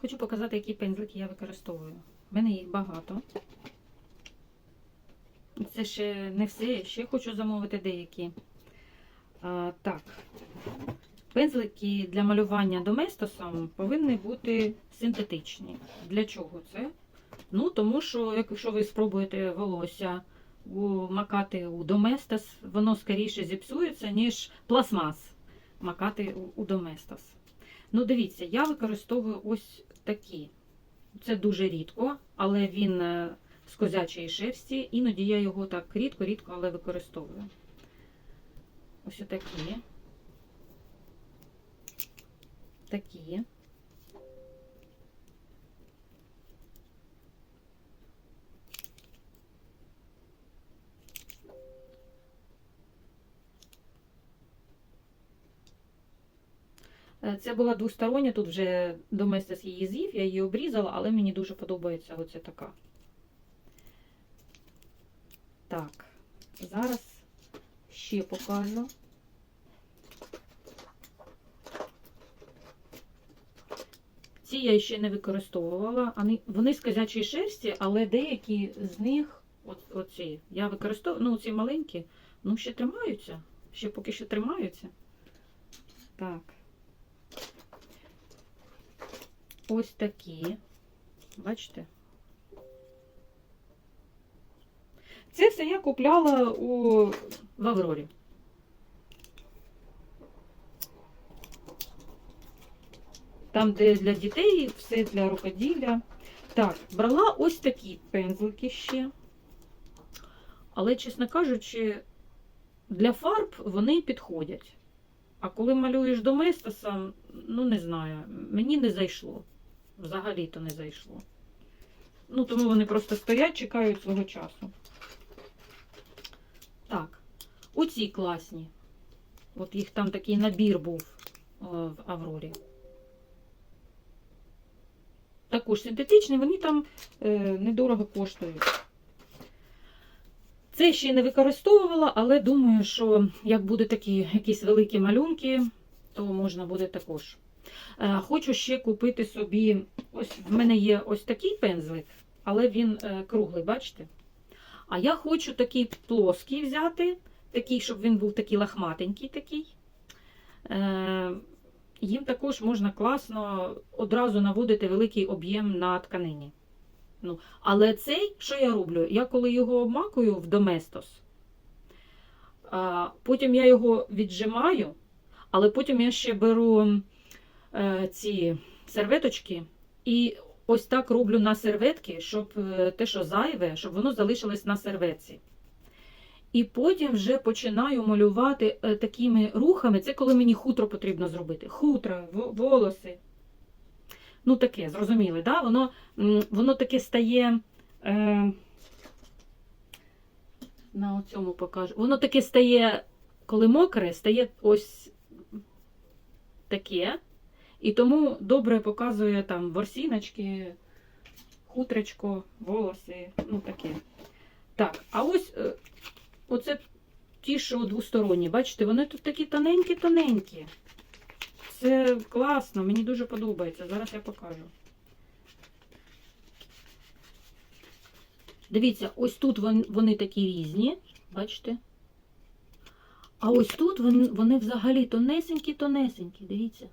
Хочу показати, які пензлики я використовую. У мене їх багато. Це ще не все, я ще хочу замовити деякі. А, так. Пензлики для малювання доместосом повинні бути синтетичні. Для чого це? Ну, тому що, якщо ви спробуєте волосся макати у доместос, воно скоріше зіпсується, ніж пластмас макати у, у доместос. Ну, дивіться, я використовую ось такі. Це дуже рідко, але він е, з козячої шерсті. Іноді я його так рідко-рідко, але використовую. Ось такі. Такі. Це була двостороння, тут вже доместос її з'їв, я її обрізала, але мені дуже подобається оця така. Так, зараз ще покажу. Ці я ще не використовувала. Вони з козячої шерсті, але деякі з них, от, оці, я використовую, ну, ці маленькі, ну, ще тримаються. Ще поки що тримаються. Так. Ось такі. Бачите? Це все я купляла у в Аврорі. Там, де для дітей, все для рукоділля. Так, брала ось такі пензлики ще. Але, чесно кажучи, для фарб вони підходять. А коли малюєш доместосом, ну не знаю, мені не зайшло. Взагалі-то не зайшло. Ну, тому вони просто стоять, чекають свого часу. Так, оці класні. От їх там такий набір був е, в Аврорі. Також синтетичні, вони там е, недорого коштують. Це ще не використовувала, але думаю, що як будуть такі якісь великі малюнки, то можна буде також. Е, Хочу ще купити собі. Ось в мене є ось такий пензлик, але він е, круглий, бачите? А я хочу такий плоский взяти, такий, щоб він був такий лахматенький такий. Е, Їм також можна класно одразу наводити великий об'єм на тканині. Ну, але цей, що я роблю? Я коли його обмакую в доместос, потім я його віджимаю, але потім я ще беру ці серветочки і ось так роблю на серветки, щоб е, те, що зайве, щоб воно залишилось на серветці. І потім вже починаю малювати е, такими рухами. Це коли мені хутро потрібно зробити. Хутро, во- волоси. Ну, таке, зрозуміли, да? воно, воно таке стає. Е, на цьому покажу. Воно таке стає, коли мокре, стає ось таке. І тому добре показує там ворсіночки, хутречко, волоси, ну таке. Так, а ось е, оце ті, що двосторонні, бачите, вони тут такі тоненькі-тоненькі. Це класно, мені дуже подобається. Зараз я покажу. Дивіться, ось тут вони такі різні, бачите? А ось тут вони, вони взагалі тонесенькі-тонесенькі, дивіться.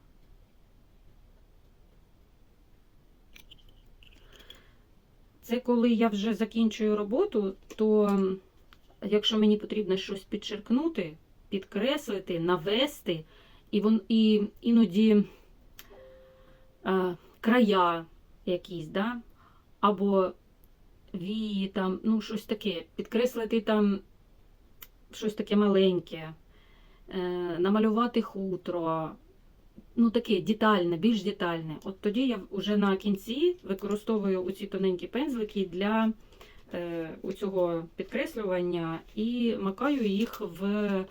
Це коли я вже закінчую роботу, то якщо мені потрібно щось підчеркнути, підкреслити, навести, і, вон, і іноді а, края якісь, да? або вії, там, ну, щось таке, підкреслити там щось таке маленьке, е, намалювати хутро, ну таке детальне, більш детальне. От тоді я вже на кінці використовую оці тоненькі пензлики для е, цього підкреслювання і макаю їх в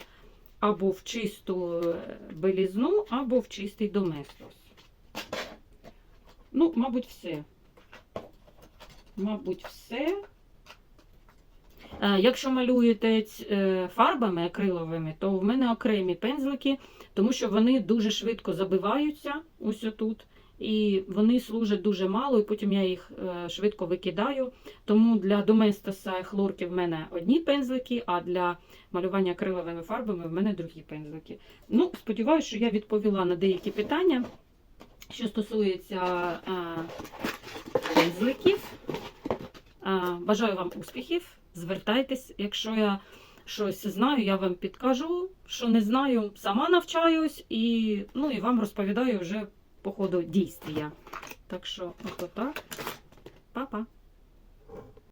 або в чисту белізну, або в чистий доместос. Ну, мабуть, все. Мабуть, все. Е, Якщо малюєте е, фарбами акриловими, то в мене окремі пензлики, тому що вони дуже швидко забиваються ось отут. І вони служать дуже мало, і потім я їх е, швидко викидаю. Тому для доместоса і хлорки в мене одні пензлики, а для малювання акриловими фарбами в мене другі пензлики. Ну, сподіваюся, що я відповіла на деякі питання, що стосується пензликів. Бажаю вам успіхів. Звертайтесь, якщо я щось знаю, я вам підкажу. Що не знаю, сама навчаюсь і, ну, і вам розповідаю вже по ходу дійствія. Так що, ото так. Па-па.